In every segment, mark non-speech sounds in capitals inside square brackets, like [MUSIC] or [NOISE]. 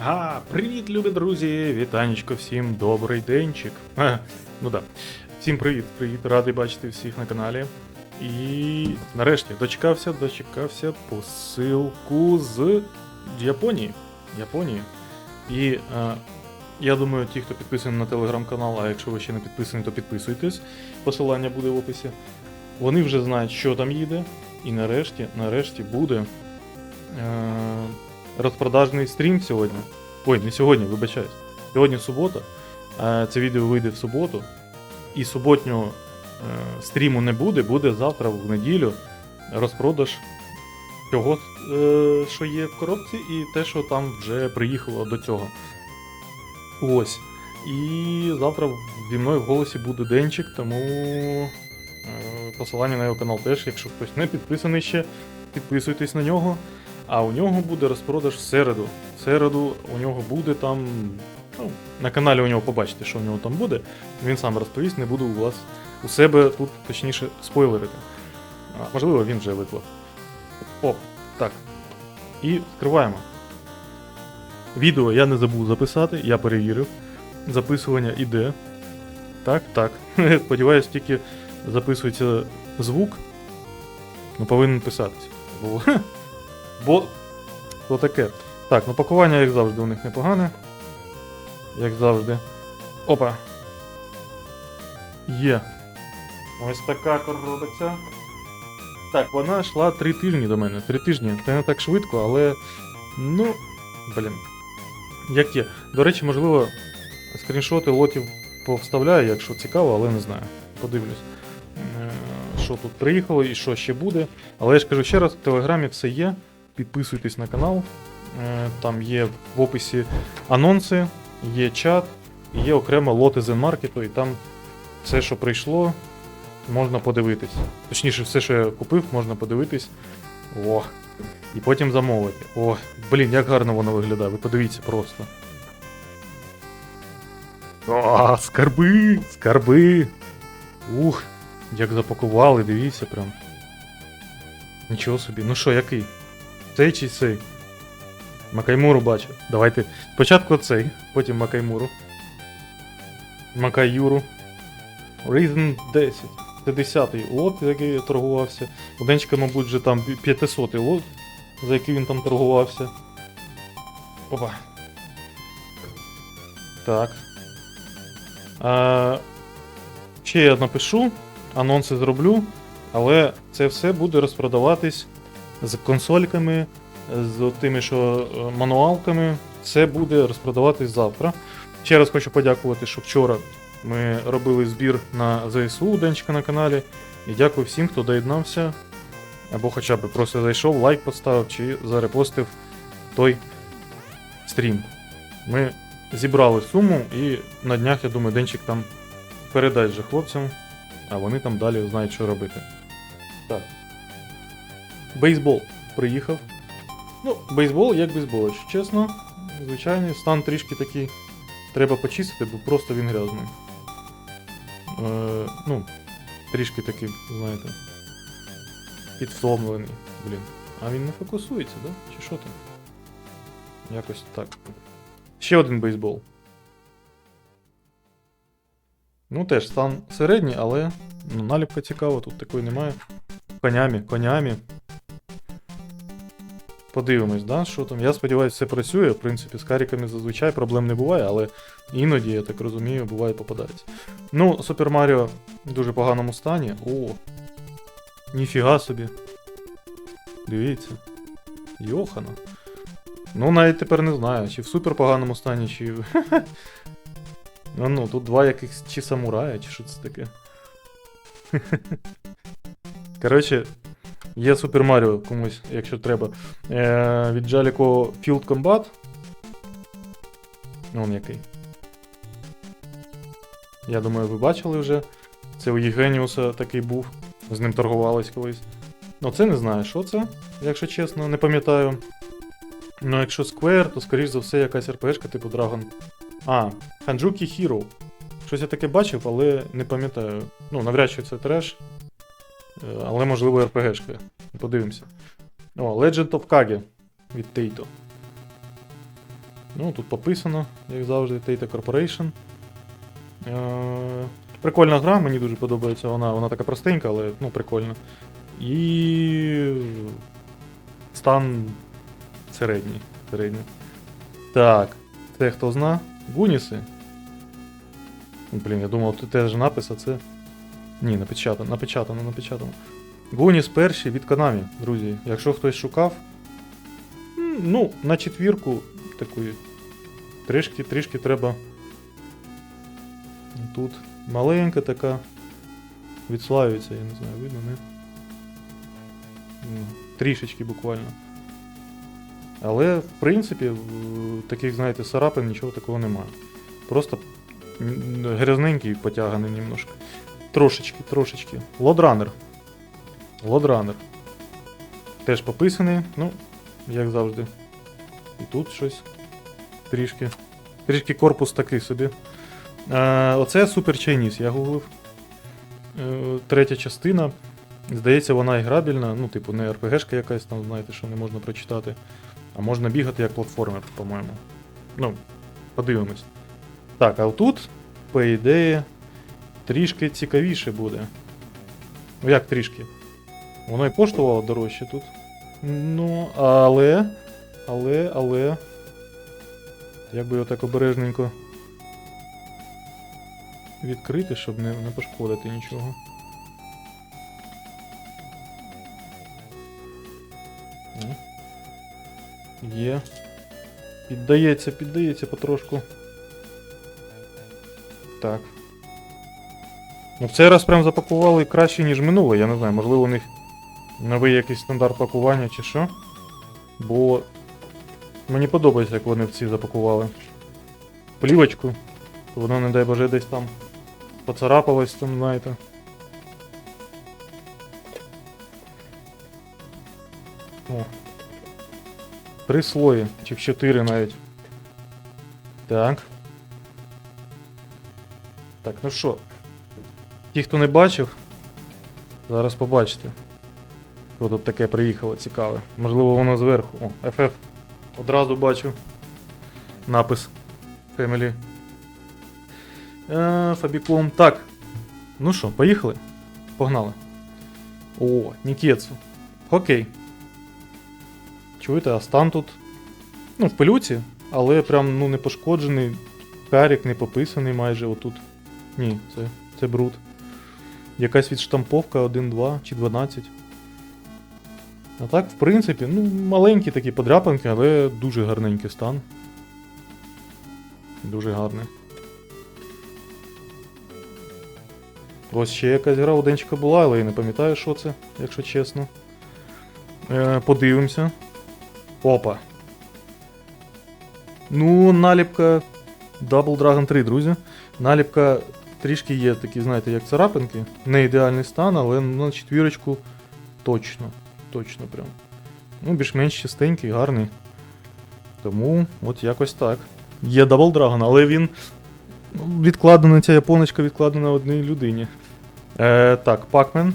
Га, привіт, любі друзі! Вітанечко всім, добрий денчик. Ха, ну да. Всім привіт, привіт, радий бачити всіх на каналі. І нарешті дочекався, дочекався посилку з Японії. Японії. І е, я думаю, ті, хто підписаний на телеграм-канал, а якщо ви ще не підписані, то підписуйтесь. Посилання буде в описі. Вони вже знають, що там їде. І нарешті, нарешті буде. Е, розпродажний стрім сьогодні. Ой, не сьогодні, вибачаюсь. Сьогодні субота. Е, Це відео вийде в суботу. І суботнього е, стріму не буде, буде завтра в неділю розпродаж того, е, що є в коробці, і те, що там вже приїхало до цього. Ось. І завтра зі мною в голосі буде денчик, тому посилання на його канал теж, якщо хтось не підписаний ще, підписуйтесь на нього. А у нього буде розпродаж в середу. В середу у нього буде там. Ну, на каналі у нього побачите, що у нього там буде. Він сам розповість, не буду у вас у себе тут, точніше, спойлерити. А, можливо, він вже виклав. О, так. І відкриваємо. Відео я не забув записати, я перевірив. Записування іде. Так, так. [LAUGHS] Сподіваюсь, тільки записується звук. Ну, повинен писатись. [LAUGHS] Бо то таке. Так, ну пакування, як завжди, у них непогане. Як завжди. Опа. Є. Ось така коробиця. Так, вона йшла три тижні до мене. Три тижні. Це не так швидко, але. Ну. Блін. Як є. До речі, можливо, скріншоти лотів повставляю, якщо цікаво, але не знаю. Подивлюсь. Е, Що тут приїхало і що ще буде. Але я ж кажу ще раз, в телеграмі все є підписуйтесь на канал. Е, Там є в описі анонси, є чат, є окремо лоти Zenmarket, і там все, що прийшло, можна подивитись. Точніше, все, що я купив, можна подивитись. О. І потім замовити. О, блін, як гарно воно виглядає, ви подивіться просто. О, скарби! Скарби! Ух, як запакували, дивіться прям. Нічого собі. Ну що, який? Цей чи цей? Макаймуру бачу. Давайте. Спочатку цей, потім Макаймуру. Макаюру. Reason 10. Це 10-й лот, який я торгувався. У Денчика, мабуть, вже там 500-й лот, за який він там торгувався. Опа. Так. А, ще я напишу, анонси зроблю, але це все буде розпродаватись з консольками, з тими, що е, мануалками. Це буде розпродаватись завтра. Ще раз хочу подякувати, що вчора ми робили збір на ЗСУ Денчика на каналі. І дякую всім, хто доєднався. Або хоча б просто зайшов, лайк поставив чи зарепостив той стрім. Ми зібрали суму і на днях, я думаю, Денчик там передасть же хлопцям, а вони там далі знають, що робити. Так. Бейсбол приїхав. Ну, бейсбол як бейсбол, якщо чесно. Звичайний, стан трішки такий. Треба почистити, бо просто він грязний. Е, ну, трішки такий, знаєте. Підвтомлений. Блін. А він не фокусується, да? Чи що там? Якось так. Ще один бейсбол. Ну, теж стан середній, але ну, наліпка цікава, тут такої немає. Конями, конями. Подивимось, да, що там. Я сподіваюся, все працює. В принципі, з каріками зазвичай проблем не буває, але іноді, я так розумію, буває попадається. Ну, Super Mario в дуже поганому стані. О! Ніфіга собі. Дивіться. Йохана. Ну, навіть тепер не знаю, чи в супер поганому стані, чи. в- [LAUGHS] Ну, ну, тут два якихось чи самурая, чи що це таке. [LAUGHS] Коротше, є Super Mario комусь, якщо треба. Е, від Jalico Field Combat. Вон який. Я думаю, ви бачили вже. Це у Єгеніуса такий був. З ним торгувались колись. Ну, це не знаю, що це, якщо чесно, не пам'ятаю. Ну, якщо Square, то скоріш за все якась РПшка типу Dragon. А, Hanjuki Hero. Щось я таке бачив, але не пам'ятаю. Ну, навряд чи це треш. Е, Але можливо РПГшка. Подивимося. О, Legend of Kage від Taito. Ну, тут пописано, як завжди, Tata Corporation. Е, прикольна гра, мені дуже подобається вона. Вона така простенька, але ну, прикольна. І стан середній. середній. Так, це хто зна? Гуніси. Блін, я думав, тут теж напис, а це. Ні, напечатано, напечатано, напечатано. Гуніс перший від Konami, друзі. Якщо хтось шукав. Ну, на четвірку такої. Трішки, трішки треба. Тут маленька така. Відслаюється, я не знаю, видно, не? Ну, Трішечки буквально. Але, в принципі, таких, знаєте, царапин нічого такого немає. Просто грязненький потяганий немножко. Трошечки, трошечки. Лодранер. Лодранер. Теж пописаний, ну, як завжди. І тут щось трішки. Трішки корпус такий собі. Е, оце Super Chinese, я гуглив. Е, третя частина. Здається, вона і грабельна, ну, типу, не РПГшка якась там, знаєте, що не можна прочитати. А можна бігати як платформер, по-моєму. Ну, подивимось. Так, а отут, по ідеї, трішки цікавіше буде. Ну як трішки? Воно і коштувало дорожче тут. Ну, але. Але, але. Як би його так обережненько відкрити, щоб не, не пошкодити нічого. Є. Піддається, піддається потрошку. Так. Ну, в цей раз прям запакували краще, ніж минуле. Я не знаю, можливо, у них новий якийсь стандарт пакування чи що. Бо мені подобається, як вони в ці запакували. Плівочку. Воно, не дай боже, десь там поцарапалось там, знаєте. О. Три слої, чи в чотири навіть. Так. Так, ну що. Ті, хто не бачив, зараз побачите. Що тут таке приїхало цікаве. Можливо, воно зверху. О, FF. Одразу бачу. Напис. Family. Е, Фабіком. Так. Ну що, поїхали? Погнали. О, Нікетсу. Окей. Чуєте, а тут. Ну, в пилюці, але прям ну, не пошкоджений. Карік не пописаний майже отут. Ні, це, це бруд. Якась відштамповка 1-2 чи 12. А так, в принципі, ну, маленькі такі подряпинки, але дуже гарненький стан. Дуже гарний. Ось ще якась гра у була, але я не пам'ятаю, що це, якщо чесно. Е, подивимося. Опа. Ну, наліпка Double Dragon 3, друзі. Наліпка трішки є такі, знаєте, як царапинки. Не ідеальний стан, але на четвірочку точно. Точно прям. Ну, більш-менш чистенький, гарний. Тому от якось так. Є Double Dragon, але він. ну, Відкладена ця японочка відкладена одній людині. Е, так, Пакмен.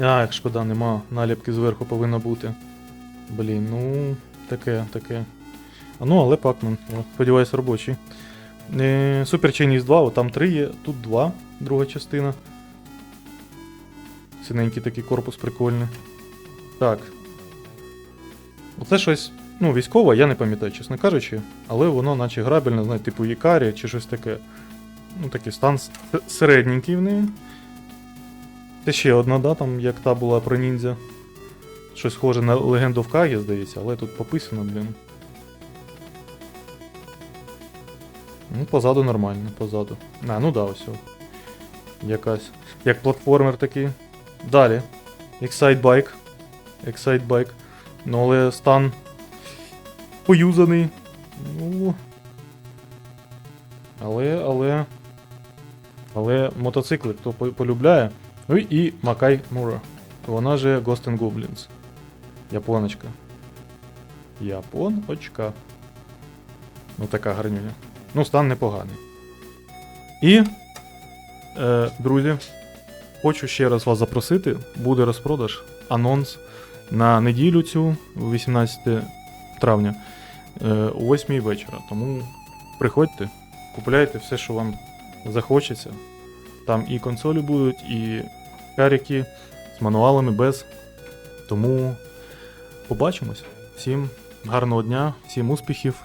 А, як шкода, нема. Наліпки зверху повинно бути. Блін, ну, таке, таке. А ну, але Пакмен, сподіваюсь, робочий. Е, Super Chinese 2, о, там 3 є, тут 2, друга частина. Синенький такий корпус прикольний. Так. Оце щось, ну, військове, я не пам'ятаю, чесно кажучи, але воно наче грабельне, знаєте, типу Ікарі чи щось таке. Ну, такий стан середненький в неї. Це ще одна, да, там, як та була про ніндзя. Щось схоже на легенду в Кагі, здається, але тут пописано, блін. Ну, позаду нормально, позаду. А, ну да, ось. Якась. Як платформер такий. Далі. Excite Bike. Excite Bike. Ну, але стан поюзаний. Ну. Але, але. Але мотоцикли, хто полюбляє. Ну і Макай Мура. Вона же Ghost and Goblins. Японочка. Японочка. Ну така гарнюня. Ну, стан непоганий. І, е, друзі, хочу ще раз вас запросити. Буде розпродаж, анонс на неділю цю, 18 травня, е, о 8 вечора. Тому приходьте, купляйте все, що вам захочеться. Там і консолі будуть, і каріки з мануалами без. Тому побачимось. Всім гарного дня, всім успіхів.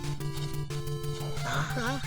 Ah,